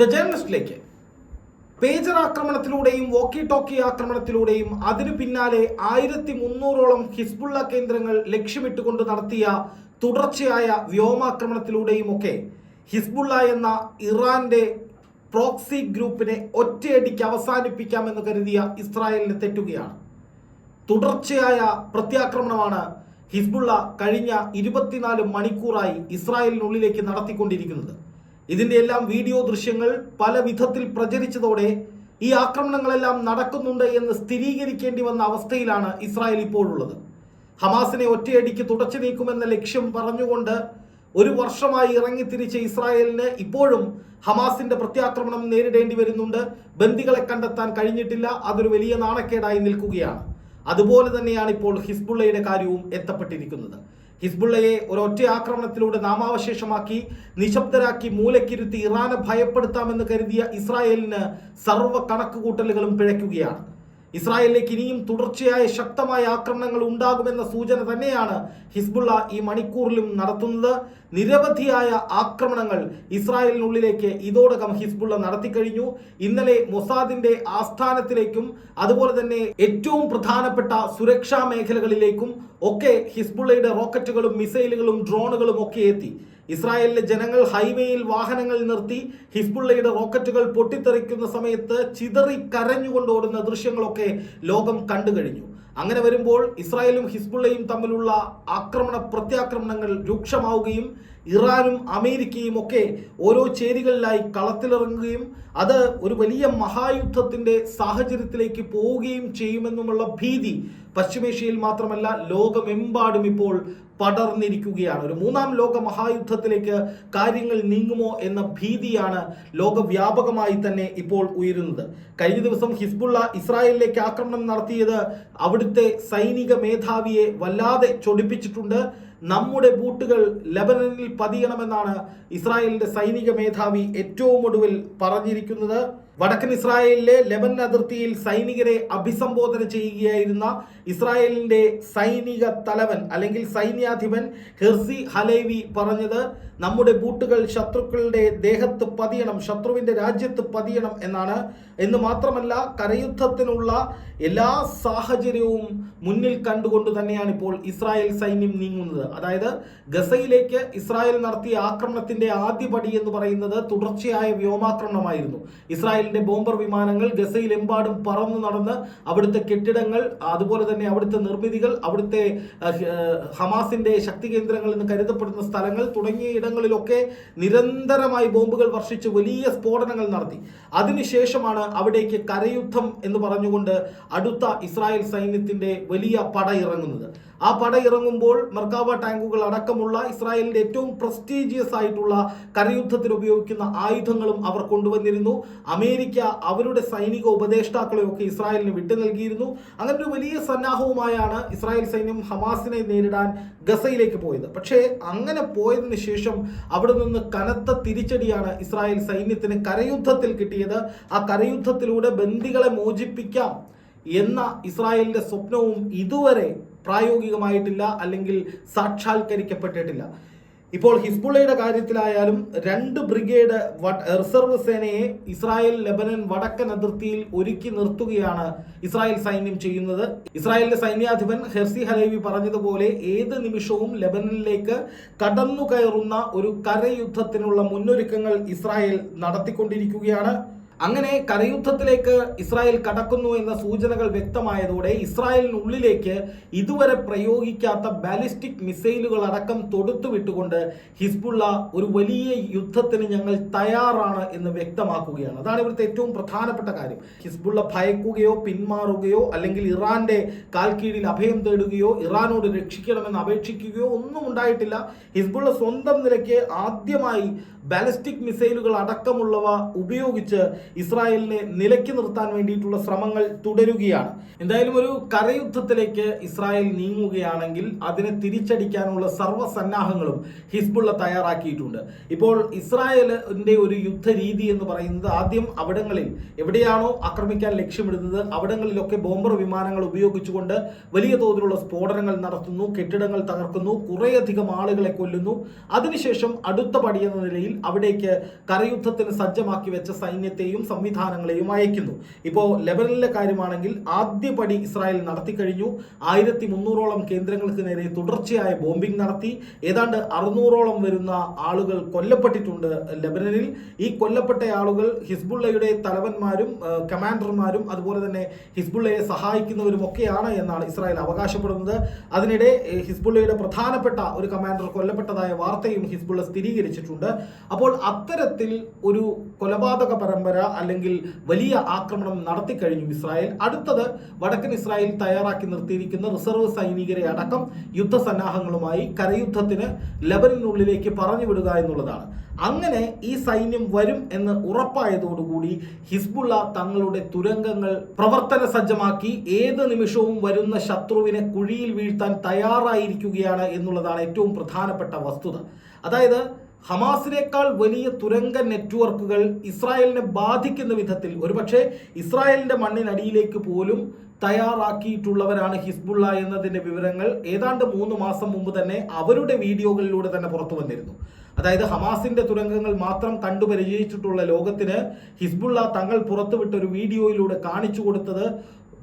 The ജേർണലിസ്റ്റിലേക്ക് pager ആക്രമണത്തിലൂടെയും walkie talkie ആക്രമണത്തിലൂടെയും അതിനു പിന്നാലെ ആയിരത്തി മുന്നൂറോളം ഹിസ്ബുള്ള കേന്ദ്രങ്ങൾ ലക്ഷ്യമിട്ടുകൊണ്ട് നടത്തിയ തുടർച്ചയായ വ്യോമാക്രമണത്തിലൂടെയും ഒക്കെ ഹിസ്ബുള്ള എന്ന ഇറാന്റെ പ്രോക്സി ഗ്രൂപ്പിനെ ഒറ്റയടിക്ക് അവസാനിപ്പിക്കാമെന്ന് കരുതിയ ഇസ്രായേലിന് തെറ്റുകയാണ്. തുടർച്ചയായ പ്രത്യാക്രമണമാണ് ഹിസ്ബുള്ള കഴിഞ്ഞ ഇരുപത്തിനാല് മണിക്കൂറായി ഇസ്രായേലിനുള്ളിലേക്ക് നടത്തിക്കൊണ്ടിരിക്കുന്നത്. ഇതിന്റെ എല്ലാം വീഡിയോ ദൃശ്യങ്ങൾ പല വിധത്തിൽ പ്രചരിച്ചതോടെ ഈ ആക്രമണങ്ങളെല്ലാം നടക്കുന്നുണ്ട് എന്ന് സ്ഥിരീകരിക്കേണ്ടി വന്ന അവസ്ഥയിലാണ് ഇസ്രായേൽ ഇപ്പോഴുള്ളത്. ഹമാസിനെ ഒറ്റയടിക്ക് തുടച്ചു നീക്കുമെന്ന ലക്ഷ്യം പറഞ്ഞുകൊണ്ട് ഒരു വർഷമായി ഇറങ്ങിത്തിരിച്ച ഇസ്രായേലിന് ഇപ്പോഴും ഹമാസിന്റെ പ്രത്യാക്രമണം നേരിടേണ്ടി വരുന്നുണ്ട്. ബന്ദികളെ കണ്ടെത്താൻ കഴിഞ്ഞിട്ടില്ല. അതൊരു വലിയ നാണക്കേടായി നിൽക്കുകയാണ്. അതുപോലെ തന്നെയാണ് ഇപ്പോൾ ഹിസ്ബുള്ളയുടെ കാര്യവും എത്തപ്പെട്ടിരിക്കുന്നത്. ഹിസ്ബുള്ളയെ ഒരൊറ്റ ആക്രമണത്തിലൂടെ നാമാവശേഷമാക്കി നിശബ്ദരാക്കി മൂലക്കിരുത്തി ഇറാനെ ഭയപ്പെടുത്താമെന്ന് കരുതിയ ഇസ്രായേലിന് സർവ കണക്കുകൂട്ടലുകളും പിഴയ്ക്കുകയാണ്. ഇസ്രായേലിലേക്ക് ഇനിയും തുടർച്ചയായ ശക്തമായ ആക്രമണങ്ങൾ ഉണ്ടാകുമെന്ന സൂചന തന്നെയാണ് ഹിസ്ബുള്ള ഈ മണിക്കൂറിലും നടത്തുന്നത്. നിരവധിയായ ആക്രമണങ്ങൾ ഇസ്രായേലിനുള്ളിലേക്ക് ഇതോടകം ഹിസ്ബുള്ള നടത്തിക്കഴിഞ്ഞു. ഇന്നലെ മൊസാദിന്റെ ആസ്ഥാനത്തിലേക്കും അതുപോലെ തന്നെ ഏറ്റവും പ്രധാനപ്പെട്ട സുരക്ഷാ മേഖലകളിലേക്കും ഒക്കെ ഹിസ്ബുള്ളയുടെ റോക്കറ്റുകളും മിസൈലുകളും ഡ്രോണുകളും ഒക്കെ എത്തി. ഇസ്രായേലിലെ ജനങ്ങൾ ഹൈവേയിൽ വാഹനങ്ങൾ നിർത്തി ഹിസ്ബുള്ളയുടെ റോക്കറ്റുകൾ പൊട്ടിത്തെറിക്കുന്ന സമയത്ത് ചിതറി കരഞ്ഞുകൊണ്ട് ഓടുന്ന ദൃശ്യങ്ങളൊക്കെ ലോകം കണ്ടു കഴിഞ്ഞു. അങ്ങനെ വരുമ്പോൾ ഇസ്രായേലും ഹിസ്ബുള്ളയും തമ്മിലുള്ള ആക്രമണ പ്രത്യാക്രമണങ്ങൾ രൂക്ഷമാവുകയും ഇറാനും അമേരിക്കയും ഒക്കെ ഓരോ ചേരികളിലായി കളത്തിലിറങ്ങുകയും അത് ഒരു വലിയ മഹായുദ്ധത്തിന്റെ സാഹചര്യത്തിലേക്ക് പോവുകയും ചെയ്യുമെന്നുമുള്ള ഭീതി പശ്ചിമേഷ്യയിൽ മാത്രമല്ല ലോകമെമ്പാടും ഇപ്പോൾ പടർന്നിരിക്കുകയാണ്. ഒരു മൂന്നാം ലോക മഹായുദ്ധത്തിലേക്ക് കാര്യങ്ങൾ നീങ്ങുമോ എന്ന ഭീതിയാണ് ലോകവ്യാപകമായി തന്നെ ഇപ്പോൾ ഉയരുന്നത്. കഴിഞ്ഞ ദിവസം ഹിസ്ബുള്ള ഇസ്രായേലിലേക്ക് ആക്രമണം നടത്തിയത് അവിടുത്തെ സൈനിക മേധാവിയെ വല്ലാതെ ചൊടിപ്പിച്ചിട്ടുണ്ട്. നമ്മുടെ ബൂട്ടുകൾ ലബനനിൽ പതിയണമെന്നാണ് ഇസ്രായേലിന്റെ സൈനിക മേധാവി ഏറ്റവും ഒടുവിൽ പറഞ്ഞിരിക്കുന്നത്. വടക്കൻ ഇസ്രായേലിലെ ലെബനൻ അതിർത്തിയിൽ സൈനികരെ അഭിസംബോധന ചെയ്യുകയായിരുന്ന ഇസ്രായേലിന്റെ സൈനിക തലവൻ അല്ലെങ്കിൽ സൈന്യാധിപൻ ഹെർസി ഹലേവി പറഞ്ഞത് നമ്മുടെ ബൂട്ടുകൾ ശത്രുക്കളുടെ ദേഹത്ത് പതിയണം ശത്രുവിന്റെ രാജ്യത്ത് പതിയണം എന്നാണ്. എന്ന് മാത്രമല്ല കരയുദ്ധത്തിനുള്ള എല്ലാ സാഹചര്യവും മുന്നിൽ കണ്ടുകൊണ്ട് തന്നെയാണ് ഇപ്പോൾ ഇസ്രായേൽ സൈന്യം നീങ്ങുന്നത്. അതായത് ഗസയിലേക്ക് ഇസ്രായേൽ നടത്തിയ ആക്രമണത്തിന്റെ ആദ്യ പടി എന്ന് പറയുന്നത് തുടർച്ചയായ വ്യോമാക്രമണമായിരുന്നു. ഇസ്രായേലിന്റെ ബോംബർ വിമാനങ്ങൾ ഗസയിലെമ്പാടും പറന്നു നടന്ന് അവിടുത്തെ കെട്ടിടങ്ങൾ അതുപോലെ തന്നെ അവിടുത്തെ നിർമ്മിതികൾ അവിടുത്തെ ഹമാസിന്റെ ശക്തി കേന്ദ്രങ്ങൾ എന്ന് കരുതപ്പെടുന്ന സ്ഥലങ്ങൾ തുടങ്ങിയ ഇടങ്ങളിലൊക്കെ നിരന്തരമായി ബോംബുകൾ വർഷിച്ച് വലിയ സ്ഫോടനങ്ങൾ നടത്തി. അതിനുശേഷമാണ് അവിടേക്ക് കരയുദ്ധം എന്ന് പറഞ്ഞുകൊണ്ട് അടുത്ത ഇസ്രായേൽ സൈന്യത്തിന്റെ വലിയ പട ഇറങ്ങുന്നത്. ആ പട ഇറങ്ങുമ്പോൾ മെർക്കാവ ടാങ്കുകൾ അടക്കമുള്ള ഇസ്രായേലിന്റെ ഏറ്റവും പ്രസ്റ്റീജിയസ് ആയിട്ടുള്ള കരയുദ്ധത്തിൽ ഉപയോഗിക്കുന്ന ആയുധങ്ങളും അവർ കൊണ്ടുവന്നിരുന്നു. അമേരിക്ക അവരുടെ സൈനിക ഉപദേഷ്ടാക്കളെയൊക്കെ ഇസ്രായേലിന് വിട്ടു നൽകിയിരുന്നു. അങ്ങനെ ഒരു വലിയ സന്നാഹവുമായാണ് ഇസ്രായേൽ സൈന്യം ഹമാസിനെ നേരിടാൻ ഗസയിലേക്ക് പോയത്. പക്ഷേ അങ്ങനെ പോയതിനു ശേഷം അവിടെ നിന്ന് കനത്ത തിരിച്ചടിയാണ് ഇസ്രായേൽ സൈന്യത്തിന് കരയുദ്ധത്തിൽ കിട്ടിയത്. ആ കരയുദ്ധത്തിലൂടെ ബന്ദികളെ മോചിപ്പിക്കാം. എന്ന ഇസ്രായേലിന്റെ സ്വപ്നവും ഇതുവരെ പ്രായോഗികമായിട്ടില്ല അല്ലെങ്കിൽ സാക്ഷാത്കരിക്കപ്പെട്ടിട്ടില്ല. ഇപ്പോൾ ഹിസ്ബുള്ളയുടെ കാര്യത്തിലായാലും രണ്ട് ബ്രിഗേഡ് റിസർവ് സേനയെ ഇസ്രായേൽ ലെബനൻ വടക്കൻ അതിർത്തിയിൽ ഒരുക്കി നിർത്തുകയാണ് ഇസ്രായേൽ സൈന്യം ചെയ്യുന്നത്. ഇസ്രായേലിന്റെ സൈന്യാധിപൻ ഹെർസി ഹലേവി പറഞ്ഞതുപോലെ ഏത് നിമിഷവും ലെബനനിലേക്ക് കടന്നു കയറുന്ന ഒരു കരയുദ്ധത്തിനുള്ള മുന്നൊരുക്കങ്ങൾ ഇസ്രായേൽ നടത്തിക്കൊണ്ടിരിക്കുകയാണ്. അങ്ങനെ കരയുദ്ധത്തിലേക്ക് ഇസ്രായേൽ കടക്കുന്നു എന്ന സൂചനകൾ വ്യക്തമായതോടെ ഇസ്രായേലിനുള്ളിലേക്ക് ഇതുവരെ പ്രയോഗിക്കാത്ത ബാലിസ്റ്റിക് മിസൈലുകൾ അടക്കം തൊടുത്തുവിട്ടുകൊണ്ട് ഹിസ്ബുള്ള ഒരു വലിയ യുദ്ധത്തിന് ഞങ്ങൾ തയ്യാറാണ് എന്ന് വ്യക്തമാക്കുകയാണ്. അതാണ് ഇവിടുത്തെ ഏറ്റവും പ്രധാനപ്പെട്ട കാര്യം. ഹിസ്ബുള്ള ഭയക്കുകയോ പിന്മാറുകയോ അല്ലെങ്കിൽ ഇറാന്റെ കാൽ കീഴിൽ അഭയം തേടുകയോ ഇറാനോട് രക്ഷിക്കണമെന്ന് അപേക്ഷിക്കുകയോ ഒന്നും ഉണ്ടായിട്ടില്ല. ഹിസ്ബുള്ള സ്വന്തം നിലയ്ക്ക് ആദ്യമായി ബാലിസ്റ്റിക് മിസൈലുകൾ അടക്കമുള്ളവ ഉപയോഗിച്ച് ഇസ്രായേലിനെ നിലയ്ക്ക് നിർത്താൻ വേണ്ടിയിട്ടുള്ള ശ്രമങ്ങൾ തുടരുകയാണ്. എന്തായാലും ഒരു കരയുദ്ധത്തിലേക്ക് ഇസ്രായേൽ നീങ്ങുകയാണെങ്കിൽ അതിനെ തിരിച്ചടിക്കാനുള്ള സർവസന്നാഹങ്ങളും ഹിസ്ബുള്ള തയ്യാറാക്കിയിട്ടുണ്ട്. ഇപ്പോൾ ഇസ്രായേലിന്റെ ഒരു യുദ്ധരീതി എന്ന് പറയുന്നത് ആദ്യം അവിടങ്ങളിൽ എവിടെയാണോ ആക്രമിക്കാൻ ലക്ഷ്യമിടുന്നത് അവിടങ്ങളിലൊക്കെ ബോംബർ വിമാനങ്ങൾ ഉപയോഗിച്ചുകൊണ്ട് വലിയ തോതിലുള്ള സ്ഫോടനങ്ങൾ നടത്തുന്നു കെട്ടിടങ്ങൾ തകർക്കുന്നു കുറേയധികം ആളുകളെ കൊല്ലുന്നു. അതിനുശേഷം അടുത്ത പടിയെന്ന നിലയിൽ അവിടേക്ക് കരയുദ്ധത്തിന് സജ്ജമാക്കി വെച്ച സൈന്യത്തെയും സംവിധാനങ്ങളെയും അയക്കുന്നു. ഇപ്പോൾ ലെബനനിലെ കാര്യമാണെങ്കിൽ ആദ്യപടി ഇസ്രായേൽ നടത്തി കഴിഞ്ഞു. ആയിരത്തി മുന്നൂറോളം കേന്ദ്രങ്ങൾക്ക് നേരെ തുടർച്ചയായ ബോംബിംഗ് നടത്തി. ഏതാണ്ട് അറുന്നൂറോളം വരുന്ന ആളുകൾ കൊല്ലപ്പെട്ടിട്ടുണ്ട് ലെബനനിൽ. ഈ കൊല്ലപ്പെട്ട ആളുകൾ ഹിസ്ബുള്ളയുടെ തലവന്മാരും കമാൻഡർമാരും അതുപോലെ തന്നെ ഹിസ്ബുള്ളയെ സഹായിക്കുന്നവരും ഒക്കെയാണ് എന്നാണ് ഇസ്രായേൽ അവകാശപ്പെടുന്നത്. അതിനിടെ ഹിസ്ബുള്ളയുടെ പ്രധാനപ്പെട്ട ഒരു കമാൻഡർ കൊല്ലപ്പെട്ടതായ വാർത്തയും ഹിസ്ബുള്ള സ്ഥിരീകരിച്ചിട്ടുണ്ട്. അപ്പോൾ അത്തരത്തിൽ ഒരു കൊലപാതക പരമ്പര അല്ലെങ്കിൽ വലിയ ആക്രമണം നടത്തി കഴിഞ്ഞു ഇസ്രായേൽ. അടുത്തത് വടക്കൻ ഇസ്രായേൽ തയ്യാറാക്കി നിർത്തിയിരിക്കുന്ന റിസർവ് സൈനികരെ അടക്കം യുദ്ധസന്നാഹങ്ങളുമായി കരയുദ്ധത്തിന് ലെബനിനുള്ളിലേക്ക് പറഞ്ഞു വിടുക എന്നുള്ളതാണ്. അങ്ങനെ ഈ സൈന്യം വരും എന്ന് ഉറപ്പായതോടുകൂടി ഹിസ്ബുള്ള തങ്ങളുടെ തുരങ്കങ്ങൾ പ്രവർത്തന സജ്ജമാക്കി ഏത് നിമിഷവും വരുന്ന ശത്രുവിനെ കുഴിയിൽ വീഴ്ത്താൻ തയ്യാറായിരിക്കുകയാണ് എന്നുള്ളതാണ് ഏറ്റവും പ്രധാനപ്പെട്ട വസ്തുത. അതായത് ഹമാസിനേക്കാൾ വലിയ തുരങ്ക നെറ്റ്വർക്കുകൾ ഇസ്രായേലിനെ ബാധിക്കുന്ന വിധത്തിൽ ഒരുപക്ഷെ ഇസ്രായേലിന്റെ മണ്ണിനടിയിലേക്ക് പോലും തയ്യാറാക്കിയിട്ടുള്ളവരാണ് ഹിസ്ബുള്ള എന്നതിന്റെ വിവരങ്ങൾ ഏതാണ്ട് മൂന്ന് മാസം മുമ്പ് തന്നെ അവരുടെ വീഡിയോകളിലൂടെ തന്നെ പുറത്തു വന്നിരുന്നു. അതായത് ഹമാസിന്റെ തുരങ്കങ്ങൾ മാത്രം കണ്ടു പരിചയിച്ചിട്ടുള്ള ലോകത്തിന് ഹിസ്ബുള്ള തങ്ങൾ പുറത്തുവിട്ട ഒരു വീഡിയോയിലൂടെ കാണിച്ചു കൊടുത്തത്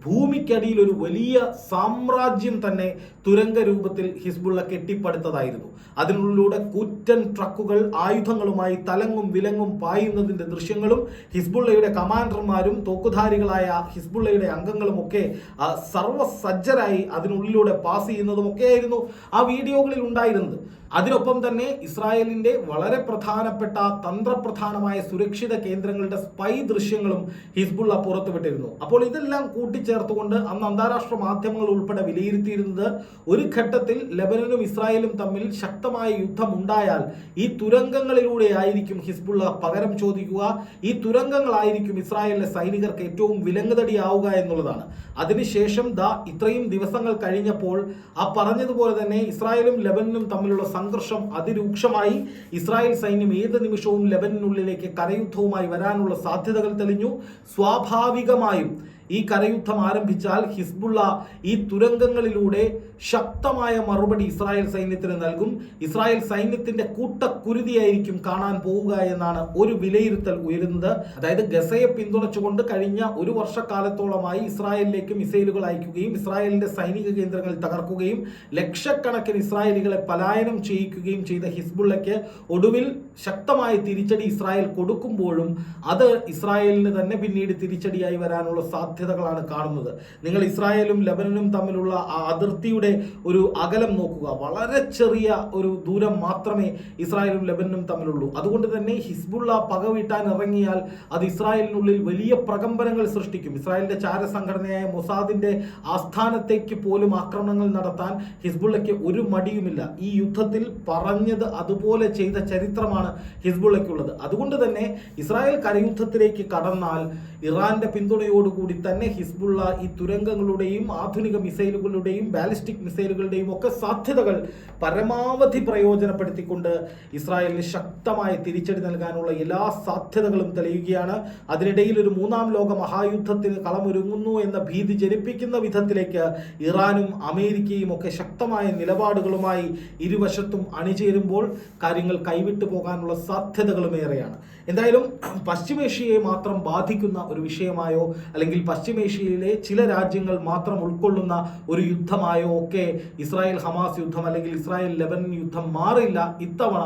ഭൂമിക്കടിയിൽ ഒരു വലിയ സാമ്രാജ്യം തന്നെ തുരങ്ക രൂപത്തിൽ ഹിസ്ബുള്ള കെട്ടിപ്പടുത്തതായിരുന്നു. അതിനുള്ളിലൂടെ കൂറ്റൻ ട്രക്കുകൾ ആയുധങ്ങളുമായി തലങ്ങും വിലങ്ങും പായുന്നതിന്റെ ദൃശ്യങ്ങളും ഹിസ്ബുള്ളയുടെ കമാൻഡർമാരും തോക്കുധാരികളായ ഹിസ്ബുള്ളയുടെ അംഗങ്ങളുമൊക്കെ ആ, സർവസജ്ജരായി അതിനുള്ളിലൂടെ പാസ് ചെയ്യുന്നതും ഒക്കെയായിരുന്നു ആ വീഡിയോകളിൽ ഉണ്ടായിരുന്നത്. അതിനൊപ്പം തന്നെ ഇസ്രായേലിന്റെ വളരെ പ്രധാനപ്പെട്ട തന്ത്രപ്രധാനമായ സുരക്ഷിത കേന്ദ്രങ്ങളുടെ സ്പൈ ദൃശ്യങ്ങളും ഹിസ്ബുള്ള പുറത്തുവിട്ടിരുന്നു. അപ്പോൾ ഇതെല്ലാം കൂട്ടിച്ചേർത്തുകൊണ്ട് അന്ന് അന്താരാഷ്ട്ര മാധ്യമങ്ങൾ ഉൾപ്പെടെ വിലയിരുത്തിയിരുന്നത് ഒരു ഘട്ടത്തിൽ ലബനനും ഇസ്രായേലും തമ്മിൽ ശക്തമായ യുദ്ധം ഉണ്ടായാൽ ഈ തുരങ്കങ്ങളിലൂടെ ആയിരിക്കും ഹിസ്ബുള്ള പകരം ചോദിക്കുക. ഈ തുരങ്കങ്ങളായിരിക്കും ഇസ്രായേലിലെ സൈനികർക്ക് ഏറ്റവും വിലങ്ങുതടിയാവുക എന്നുള്ളതാണ്. അതിനുശേഷം ദ ഇത്രയും ദിവസങ്ങൾ കഴിഞ്ഞപ്പോൾ ആ പറഞ്ഞതുപോലെ തന്നെ ഇസ്രായേലും ലബനനും തമ്മിലുള്ള സംഘർഷം അതിരൂക്ഷമായി. ഇസ്രായേൽ സൈന്യം ഏത് നിമിഷവും ലെബനനുള്ളിലേക്ക് കരയുദ്ധവുമായി വരാനുള്ള സാധ്യതകൾ തെളിഞ്ഞു. സ്വാഭാവികമായും ഈ കരയുദ്ധം ആരംഭിച്ചാൽ ഹിസ്ബുള്ള ഈ തുരങ്കങ്ങളിലൂടെ ശക്തമായ മറുപടി ഇസ്രായേൽ സൈന്യത്തിന് നൽകും. ഇസ്രായേൽ സൈന്യത്തിന്റെ കൂട്ടക്കുരുതിയായിരിക്കും കാണാൻ പോവുക എന്നാണ് ഒരു വിലയിരുത്തൽ ഉയരുന്നത്. അതായത് ഗസയെ പിന്തുണച്ചുകൊണ്ട് കഴിഞ്ഞ ഒരു വർഷക്കാലത്തോളമായി ഇസ്രായേലിലേക്ക് മിസൈലുകൾ അയക്കുകയും ഇസ്രായേലിന്റെ സൈനിക കേന്ദ്രങ്ങൾ തകർക്കുകയും ലക്ഷക്കണക്കിന് ഇസ്രായേലികളെ പലായനം ചെയ്യിക്കുകയും ചെയ്ത ഹിസ്ബുള്ളയ്ക്ക് ഒടുവിൽ ശക്തമായ തിരിച്ചടി ഇസ്രായേൽ കൊടുക്കുമ്പോഴും അത് ഇസ്രായേലിന് തന്നെ പിന്നീട് തിരിച്ചടിയായി വരാനുള്ള സാധ്യതകളാണ് കാണുന്നത്. നിങ്ങൾ ഇസ്രായേലും ലബനനും തമ്മിലുള്ള ആ അതിർത്തിയുടെ ഒരു അകലം നോക്കുക. വളരെ ചെറിയ ഒരു ദൂരം മാത്രമേ ഇസ്രായേലും ലബനനും തമ്മിലുള്ളൂ. അതുകൊണ്ട് തന്നെ ഹിസ്ബുള്ള പകവീട്ടാൻ ഇറങ്ങിയാൽ അത് ഇസ്രായേലിനുള്ളിൽ വലിയ പ്രകമ്പനങ്ങൾ സൃഷ്ടിക്കും. ഇസ്രായേലിന്റെ ചാരസംഘടനയായ മൊസാദിന്റെ ആസ്ഥാനത്തേക്ക് പോലും ആക്രമണങ്ങൾ നടത്താൻ ഹിസ്ബുള്ളയ്ക്ക് ഒരു മടിയുമില്ല. ഈ യുദ്ധത്തിൽ പറഞ്ഞത് അതുപോലെ ചെയ്ത ചരിത്രമാണ് ഹിസ്ബുള്ളയ്ക്കുള്ളത്. അതുകൊണ്ട് തന്നെ ഇസ്രായേൽ കരയുദ്ധത്തിലേക്ക് കടന്നാൽ ഇറാന്റെ പിന്തുണയോടുകൂടി തന്നെ ഹിസ്ബുള്ള ഈ തുരങ്കങ്ങളുടെയും ആധുനിക മിസൈലുകളുടെയും ബാലിസ്റ്റിക് മിസൈലുകളുടെയും ഒക്കെ സാധ്യതകൾ പരമാവധി പ്രയോജനപ്പെടുത്തിക്കൊണ്ട് ഇസ്രായേലിന് ശക്തമായ തിരിച്ചടി നൽകാനുള്ള എല്ലാ സാധ്യതകളും തെളിയുകയാണ്. അതിനിടയിൽ ഒരു മൂന്നാം ലോക മഹായുദ്ധത്തിന് കളമൊരുങ്ങുന്നു എന്ന ഭീതി ജനിപ്പിക്കുന്ന വിധത്തിലേക്ക് ഇറാനും അമേരിക്കയും ഒക്കെ ശക്തമായ നിലപാടുകളുമായി ഇരുവശത്തും അണിചേരുമ്പോൾ കാര്യങ്ങൾ കൈവിട്ടു പോകാനുള്ള സാധ്യതകളും ഏറെയാണ്. എന്തായാലും പശ്ചിമേഷ്യയെ മാത്രം ബാധിക്കുന്ന ഒരു വിഷയമായോ അല്ലെങ്കിൽ പശ്ചിമേഷ്യയിലെ ചില രാജ്യങ്ങൾ മാത്രം ഉൾക്കൊള്ളുന്ന ഒരു യുദ്ധമായോ ഒക്കെ ഇസ്രായേൽ ഹമാസ് യുദ്ധം അല്ലെങ്കിൽ ഇസ്രായേൽ ലെബനൻ യുദ്ധം മാറില്ല ഇത്തവണ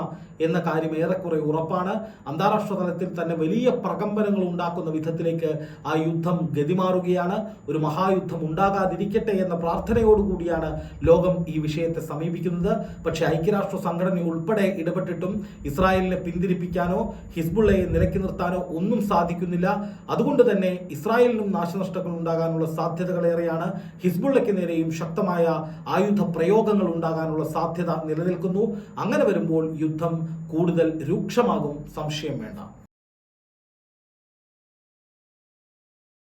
എന്ന കാര്യം ഏറെക്കുറെ ഉറപ്പാണ്. അന്താരാഷ്ട്ര തലത്തിൽ തന്നെ വലിയ പ്രകമ്പനങ്ങൾ ഉണ്ടാക്കുന്ന വിധത്തിലേക്ക് ആ യുദ്ധം ഗതിമാറുകയാണ്. ഒരു മഹായുദ്ധം ഉണ്ടാകാതിരിക്കട്ടെ എന്ന പ്രാർത്ഥനയോടുകൂടിയാണ് ലോകം ഈ വിഷയത്തെ സമീപിക്കുന്നത്. പക്ഷേ ഐക്യരാഷ്ട്ര സംഘടന ഉൾപ്പെടെ ഇടപെട്ടിട്ടും ഇസ്രായേലിനെ പിന്തിരിപ്പിക്കാനോ ഹിസ്ബുള്ളയെ നിലക്കി നിർത്താനോ ഒന്നും സാധിക്കുന്നില്ല. അതുകൊണ്ട് തന്നെ ഇസ്രായേലിനും നാശനഷ്ടങ്ങൾ ഉണ്ടാകാനുള്ള സാധ്യതകളേറെയാണ്. ഹിസ്ബുള്ളയ്ക്ക് നേരെയും ശക്തമായ ആയുധ പ്രയോഗങ്ങൾ ഉണ്ടാകാനുള്ള സാധ്യത നിലനിൽക്കുന്നു. അങ്ങനെ വരുമ്പോൾ യുദ്ധം കൂടുതൽ രൂക്ഷമാകും സംശയം വേണ്ട.